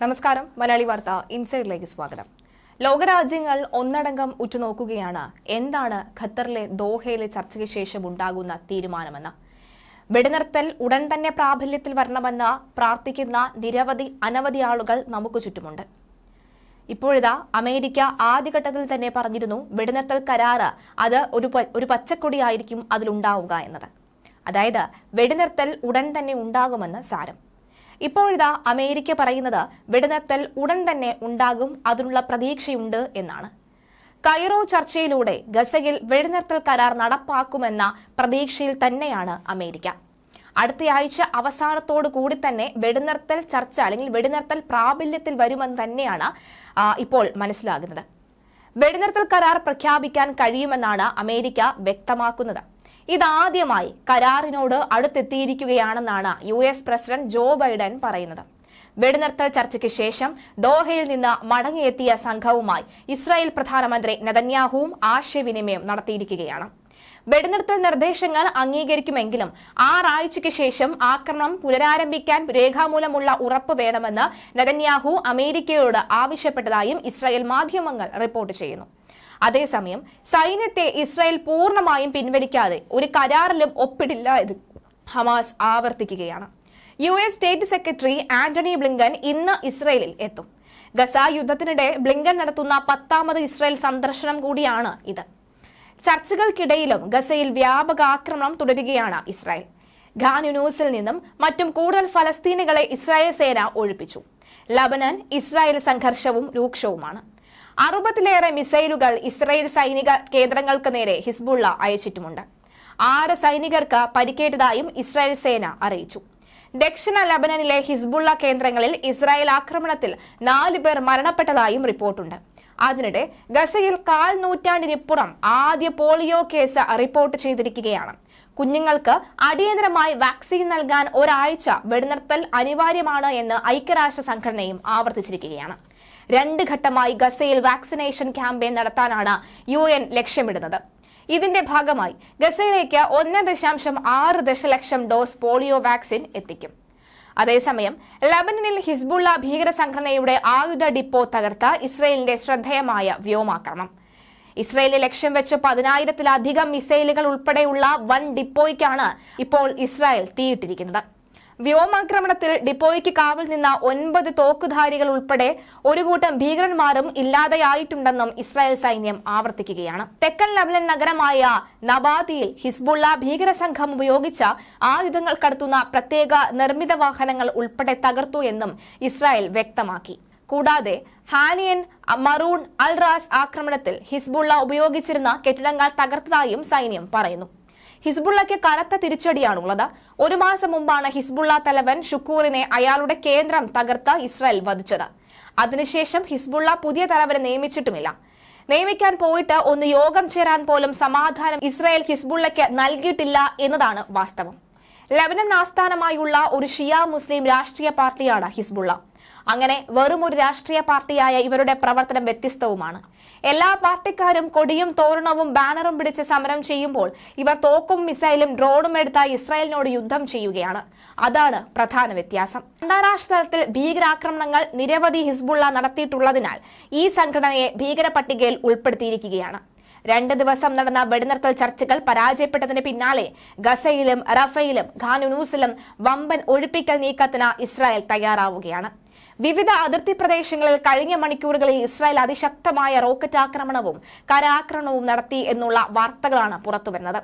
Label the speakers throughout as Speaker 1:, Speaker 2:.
Speaker 1: നമസ്കാരം. മലയാളി വാർത്ത ഇൻസൈഡിലേക്ക് സ്വാഗതം. ലോകരാജ്യങ്ങൾ ഒന്നടങ്കം ഉറ്റുനോക്കുകയാണ്. എന്താണ് ഖത്തറിലെ ദോഹയിലെ ചർച്ചയ്ക്ക് ശേഷം ഉണ്ടാകുന്ന തീരുമാനമെന്ന്? വെടിനിർത്തൽ ഉടൻ തന്നെ പ്രാബല്യത്തിൽ വരണമെന്ന് പ്രാർത്ഥിക്കുന്ന നിരവധി അനവധി ആളുകൾ നമുക്ക് ചുറ്റുമുണ്ട്. ഇപ്പോഴിതാ അമേരിക്ക ആദ്യഘട്ടത്തിൽ തന്നെ പറഞ്ഞിരുന്നു വെടിനിർത്തൽ കരാറ് അത് ഒരു ഒരു പച്ചക്കൊടിയായിരിക്കും അതിലുണ്ടാവുക എന്നത്. അതായത് വെടിനിർത്തൽ ഉടൻ തന്നെ ഉണ്ടാകുമെന്ന് സാരം. ഇപ്പോഴിതാ അമേരിക്ക പറയുന്നത് വെടിനിർത്തൽ ഉടൻ തന്നെ ഉണ്ടാകും അതിനുള്ള പ്രതീക്ഷയുണ്ട് എന്നാണ്. കൈറോ ചർച്ചയിലൂടെ ഗസയിൽ വെടിനിർത്തൽ കരാർ നടപ്പാക്കുമെന്ന പ്രതീക്ഷയിൽ തന്നെയാണ് അമേരിക്ക. അടുത്തയാഴ്ച അവസാനത്തോടു കൂടി തന്നെ വെടിനിർത്തൽ ചർച്ച അല്ലെങ്കിൽ വെടിനിർത്തൽ പ്രാബല്യത്തിൽ വരുമെന്ന് തന്നെയാണ് ഇപ്പോൾ മനസ്സിലാകുന്നത്. വെടിനിർത്തൽ കരാർ പ്രഖ്യാപിക്കാൻ കഴിയുമെന്നാണ് അമേരിക്ക വ്യക്തമാക്കുന്നത്. ഇതാദ്യമായി കരാറിനോട് അടുത്തെത്തിയിരിക്കുകയാണെന്നാണ് U S president Joe Biden പറയുന്നത്. വെടിനിർത്തൽ ചർച്ചയ്ക്ക് ശേഷം ദോഹയിൽ നിന്ന് മടങ്ങിയെത്തിയ സംഘവുമായി ഇസ്രായേൽ പ്രധാനമന്ത്രി നെതന്യാഹുവും ആശയവിനിമയം നടത്തിയിരിക്കുകയാണ്. വെടിനിർത്തൽ നിർദ്ദേശങ്ങൾ അംഗീകരിക്കുമെങ്കിലും ആറാഴ്ചയ്ക്ക് ശേഷം ആക്രമണം പുനരാരംഭിക്കാൻ രേഖാമൂലമുള്ള ഉറപ്പ് വേണമെന്ന് നെതന്യാഹു അമേരിക്കയോട് ആവശ്യപ്പെട്ടതായും ഇസ്രായേൽ മാധ്യമങ്ങൾ റിപ്പോർട്ട് ചെയ്യുന്നു. അതേസമയം സൈന്യത്തെ ഇസ്രായേൽ പൂർണമായും പിൻവലിക്കാതെ ഒരു കരാറിലും ഒപ്പിടില്ല എന്ന് ഹമാസ് ആവർത്തിക്കുകയാണ്. U S state secretary Antony Blinken ഇന്ന് ഇസ്രയേലിൽ എത്തും. ഗസ യുദ്ധത്തിനിടെ ബ്ലിങ്കൻ നടത്തുന്ന പത്താമത് ഇസ്രായേൽ സന്ദർശനം കൂടിയാണ് ഇത്. ചർച്ചകൾക്കിടയിലും ഗസയിൽ വ്യാപക ആക്രമണം തുടരുകയാണ് ഇസ്രായേൽ. ഖാൻ യുനൂസിൽ നിന്നും മറ്റും കൂടുതൽ ഫലസ്തീനുകളെ ഇസ്രായേൽ സേന ഒഴിപ്പിച്ചു. Lebanon Israel സംഘർഷവും രൂക്ഷവുമാണ്. അറുപതിലേറെ മിസൈലുകൾ ഇസ്രയേൽ സൈനിക കേന്ദ്രങ്ങൾക്ക് നേരെ ഹിസ്ബുള്ള അയച്ചിട്ടുമുണ്ട്. ആറ് സൈനികർക്ക് പരിക്കേറ്റതായും ഇസ്രായേൽ സേന അറിയിച്ചു. ദക്ഷിണ ലബനനിലെ ഹിസ്ബുള്ള കേന്ദ്രങ്ങളിൽ ഇസ്രായേൽ ആക്രമണത്തിൽ നാല് പേർ മരണപ്പെട്ടതായും റിപ്പോർട്ടുണ്ട്. അതിനിടെ ഗസയിൽ കാൽ നൂറ്റാണ്ടിനിപ്പുറം ആദ്യ പോളിയോ കേസ് റിപ്പോർട്ട് ചെയ്തിരിക്കുകയാണ്. കുഞ്ഞുങ്ങൾക്ക് അടിയന്തരമായി വാക്സിൻ നൽകാൻ ഒരാഴ്ച വെടിനിർത്തൽ അനിവാര്യമാണ് എന്ന് ഐക്യരാഷ്ട്ര സംഘടനയും ആവർത്തിച്ചിരിക്കുകയാണ്. രണ്ട് ഘട്ടമായി ഗസയിൽ വാക്സിനേഷൻ ക്യാമ്പയിൻ നടത്താനാണ് യു എൻ ലക്ഷ്യമിടുന്നത്. ഇതിന്റെ ഭാഗമായി ഗസയിലേക്ക് ഒന്ന് ദശാംശം ആറ് ദശലക്ഷം ഡോസ് പോളിയോ വാക്സിൻ എത്തിക്കും. അതേസമയം ലബനനിൽ ഹിസ്ബുള്ള ഭീകര സംഘടനയുടെ ആയുധ ഡിപ്പോ തകർത്ത ഇസ്രയേലിന്റെ ശ്രദ്ധേയമായ വ്യോമാക്രമണം ഇസ്രയേലിൽ ലക്ഷ്യം വെച്ച് പതിനായിരത്തിലധികം മിസൈലുകൾ ഉൾപ്പെടെയുള്ള വൺ ഡിപ്പോയ്ക്കാണ് ഇപ്പോൾ ഇസ്രായേൽ തീയിട്ടിരിക്കുന്നത്. വ്യോമാക്രമണത്തിൽ ഡിപ്പോയ്ക്ക് കാവൽ നിന്ന ഒൻപത് തോക്കുധാരികൾ ഉൾപ്പെടെ ഒരു കൂട്ടം ഭീകരന്മാരും ഇല്ലാതെയായിട്ടുണ്ടെന്നും ഇസ്രായേൽ സൈന്യം ആവർത്തിക്കുകയാണ്. തെക്കൻ ലബ്ലൻ നഗരമായ നബാദിയിൽ ഹിസ്ബുള്ള ഭീകര സംഘം ഉപയോഗിച്ച ആയുധങ്ങൾ കടത്തുന്ന പ്രത്യേക നിർമ്മിത വാഹനങ്ങൾ ഉൾപ്പെടെ തകർത്തു എന്നും ഇസ്രായേൽ വ്യക്തമാക്കി. കൂടാതെ ഹാനിയൻ മറൂൺ അൽറാസ് ആക്രമണത്തിൽ ഹിസ്ബുള്ള ഉപയോഗിച്ചിരുന്ന കെട്ടിടങ്ങൾ തകർത്തതായും സൈന്യം പറയുന്നു. ഹിസ്ബുള്ളയ്ക്ക് കനത്ത തിരിച്ചടിയാണുള്ളത്. ഒരു മാസം മുമ്പാണ് ഹിസ്ബുള്ള തലവൻ ഷുക്കൂറിനെ അയാളുടെ കേന്ദ്രം തകർത്ത ഇസ്രായേൽ വധിച്ചത്. അതിനുശേഷം ഹിസ്ബുള്ള പുതിയ തലവനെ നിയമിച്ചിട്ടുമില്ല. നിയമിക്കാൻ പോയിട്ട് ഒന്ന് യോഗം ചേരാൻ പോലും സമാധാനം ഇസ്രായേൽ ഹിസ്ബുള്ളയ്ക്ക് നൽകിയിട്ടില്ല എന്നതാണ് വാസ്തവം. ലബനൻ ആസ്ഥാനമായുള്ള ഒരു ഷിയ മുസ്ലിം രാഷ്ട്രീയ പാർട്ടിയാണ് ഹിസ്ബുള്ള. അങ്ങനെ വെറും ഒരു രാഷ്ട്രീയ പാർട്ടിയായ ഇവരുടെ പ്രവർത്തനം വ്യത്യസ്തവുമാണ്. എല്ലാ പാർട്ടിക്കാരും കൊടിയും തോരണവും ബാനറും പിടിച്ച് സമരം ചെയ്യുമ്പോൾ ഇവർ തോക്കും മിസൈലും ഡ്രോണും എടുത്ത ഇസ്രായേലിനോട് യുദ്ധം ചെയ്യുകയാണ്. അതാണ് പ്രധാന വ്യത്യാസം. അന്താരാഷ്ട്ര തലത്തിൽ ഭീകരാക്രമണങ്ങൾ നിരവധി ഹിസ്ബുള്ള നടത്തിയിട്ടുള്ളതിനാൽ ഈ സംഘടനയെ ഭീകര പട്ടികയിൽ ഉൾപ്പെടുത്തിയിരിക്കുകയാണ്. രണ്ട് ദിവസം നടന്ന വെടിനിർത്തൽ ചർച്ചകൾ പരാജയപ്പെട്ടതിന് പിന്നാലെ ഗസയിലും റഫയിലും ഖാനുനൂസിലും വമ്പൻ ഒഴിപ്പിക്കൽ നീക്കത്തിന് ഇസ്രായേൽ തയ്യാറാവുകയാണ്. വിവിധ അതിർത്തി പ്രദേശങ്ങളിൽ കഴിഞ്ഞ മണിക്കൂറുകളിൽ ഇസ്രായേൽ അതിശക്തമായ റോക്കറ്റ് ആക്രമണവും കരാക്രമണവും നടത്തി എന്നുള്ള വാർത്തകളാണ് പുറത്തുവരുന്നത്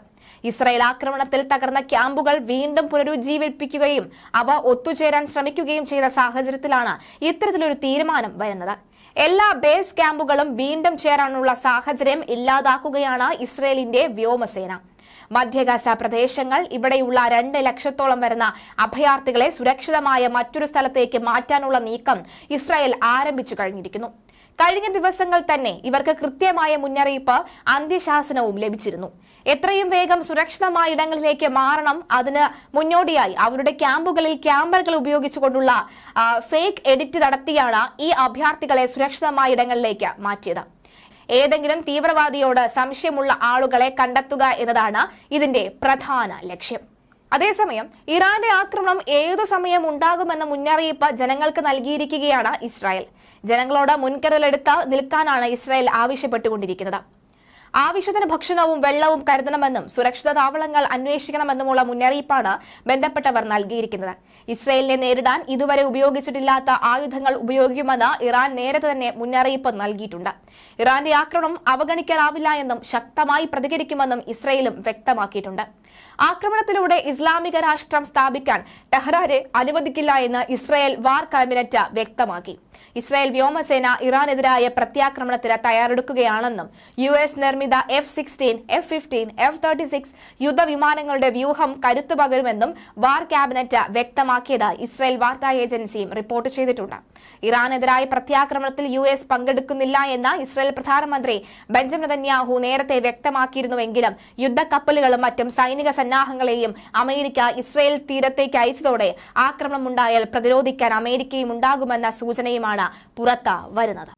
Speaker 1: ഇസ്രായേൽ ആക്രമണത്തിൽ തകർന്ന ക്യാമ്പുകൾ വീണ്ടും പുനരുജ്ജീവിപ്പിക്കുകയും അവ ഒത്തുചേരാൻ ശ്രമിക്കുകയും ചെയ്ത സാഹചര്യത്തിലാണ് ഇത്തരത്തിലൊരു തീരുമാനം വരുന്നത്. എല്ലാ ബേസ് ക്യാമ്പുകളും വീണ്ടും ചേരാനുള്ള സാഹചര്യം ഇല്ലാതാക്കുകയാണ് ഇസ്രയേലിന്റെ വ്യോമസേന. മധ്യഗാസ പ്രദേശങ്ങൾ ഇവിടെയുള്ള രണ്ട് ലക്ഷത്തോളം വരുന്ന അഭയാർത്ഥികളെ സുരക്ഷിതമായ മറ്റൊരു സ്ഥലത്തേക്ക് മാറ്റാനുള്ള നീക്കം ഇസ്രായേൽ ആരംഭിച്ചു കഴിഞ്ഞിരിക്കുന്നു. കഴിഞ്ഞ ദിവസങ്ങൾ തന്നെ ഇവർക്ക് കൃത്യമായ മുന്നറിയിപ്പ് അന്ത്യശാസനവും ലഭിച്ചിരുന്നു. എത്രയും വേഗം സുരക്ഷിതമായ ഇടങ്ങളിലേക്ക് മാറണം. അതിന് മുന്നോടിയായി അവരുടെ ക്യാമ്പുകളിൽ ക്യാമറകൾ ഉപയോഗിച്ചുകൊണ്ടുള്ള ഫേക്ക് എഡിറ്റ് നടത്തിയാണ് ഈ അഭയാർത്ഥികളെ സുരക്ഷിതമായ ഇടങ്ങളിലേക്ക് മാറ്റിയത്. ഏതെങ്കിലും തീവ്രവാദിയോട് സംശയമുള്ള ആളുകളെ കണ്ടെത്തുക എന്നതാണ് ഇതിന്റെ പ്രധാന ലക്ഷ്യം. അതേസമയം ഇറാന്റെ ആക്രമണം ഏതു സമയം ഉണ്ടാകുമെന്ന മുന്നറിയിപ്പ് ജനങ്ങൾക്ക് നൽകിയിരിക്കുകയാണ് ഇസ്രായേൽ. ജനങ്ങളോട് മുൻകരുതലെടുത്ത് നിൽക്കാനാണ് ഇസ്രായേൽ ആവശ്യപ്പെട്ടുകൊണ്ടിരിക്കുന്നത്. ആവശ്യത്തിന് ഭക്ഷണവും വെള്ളവും കരുതണമെന്നും സുരക്ഷിത താവളങ്ങൾ അന്വേഷിക്കണമെന്നുമുള്ള മുന്നറിയിപ്പാണ് ബന്ധപ്പെട്ടവർ നൽകിയിരിക്കുന്നത്. ഇസ്രയേലിനെ നേരിടാൻ ഇതുവരെ ഉപയോഗിച്ചിട്ടില്ലാത്ത ആയുധങ്ങൾ ഉപയോഗിക്കുമെന്ന് ഇറാൻ നേരത്തെ തന്നെ മുന്നറിയിപ്പ് നൽകിയിട്ടുണ്ട്. ഇറാന്റെ ആക്രമണം അവഗണിക്കാനാവില്ല എന്നും ശക്തമായി പ്രതികരിക്കുമെന്നും ഇസ്രയേലും വ്യക്തമാക്കിയിട്ടുണ്ട്. ആക്രമണത്തിലൂടെ ഇസ്ലാമിക രാഷ്ട്രം സ്ഥാപിക്കാൻ ടെഹ്റാനെ അനുവദിക്കില്ല എന്ന് ഇസ്രയേൽ വാർ ക്യാബിനറ്റ് വ്യക്തമാക്കി. ഇസ്രായേൽ വ്യോമസേന ഇറാനെതിരായ പ്രത്യാക്രമണത്തിന് തയ്യാറെടുക്കുകയാണെന്നും യു എസ് നിർമ്മിത F sixteen F fifteen F thirty six യുദ്ധവിമാനങ്ങളുടെ വ്യൂഹം കരുത്തു പകരുമെന്നും വാർ ക്യാബിനറ്റ് വ്യക്തമാക്കിയത് ഇസ്രായേൽ വാർത്താ ഏജൻസിയും റിപ്പോർട്ട് ചെയ്തിട്ടുണ്ട്. ഇറാനെതിരായ പ്രത്യാക്രമണത്തിൽ യു എസ് പങ്കെടുക്കുന്നില്ല എന്ന് ഇസ്രായേൽ പ്രധാനമന്ത്രി ബെഞ്ചമിൻ നെതന്യാഹു നേരത്തെ വ്യക്തമാക്കിയിരുന്നുവെങ്കിലും യുദ്ധക്കപ്പലുകളും മറ്റും സൈനിക സന്നാഹങ്ങളെയും അമേരിക്ക ഇസ്രായേൽ തീരത്തേക്ക് അയച്ചതോടെ ആക്രമണമുണ്ടായാൽ പ്രതിരോധിക്കാൻ അമേരിക്കയും ഉണ്ടാകുമെന്ന സൂചനയുമാണ് പുറത്ത് വരുന്നത്.